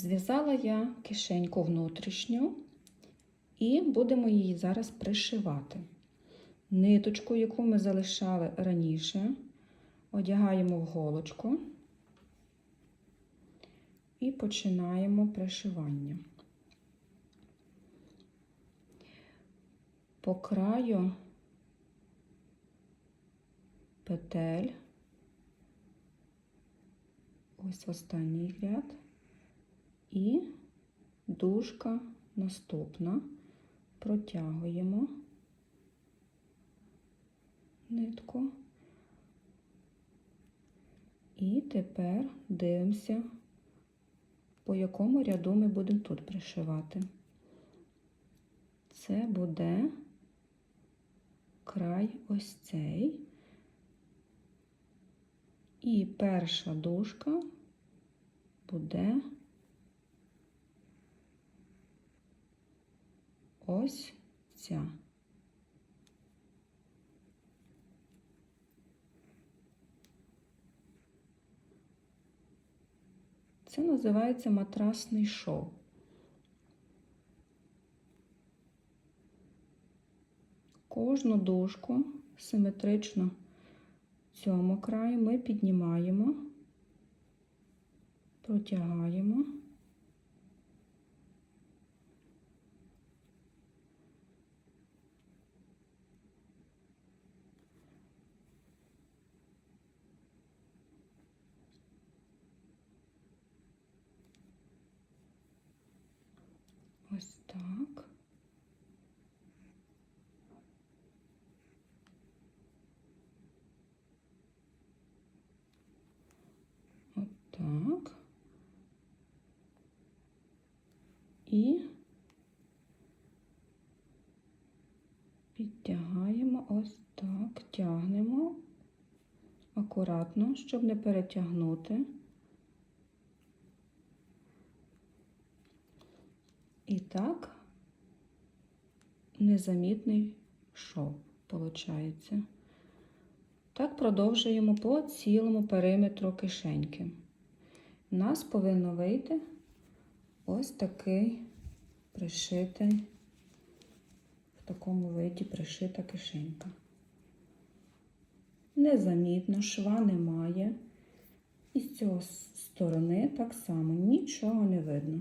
Зв'язала я кишеньку внутрішню і будемо її зараз пришивати. Ниточку, яку ми залишали раніше, одягаємо в голочку і починаємо пришивання. По краю петель, ось останній ряд, і дужка наступна, протягуємо нитку. І тепер дивимося, по якому ряду ми будемо тут пришивати. Це буде край ось цей. І перша дужка буде ось ця. Це називається матрасний шов. Кожну дужку симетрично цьому краю ми піднімаємо, протягаємо. Ось так. Так. І підтягаємо ось так, тягнемо акуратно, щоб не перетягнути. І так незамітний шов, виходить. Так продовжуємо по цілому периметру кишеньки. У нас повинно вийти ось такий пришитий, в такому виді пришита кишенька. Незамітно, шва немає. І з цього сторони так само нічого не видно.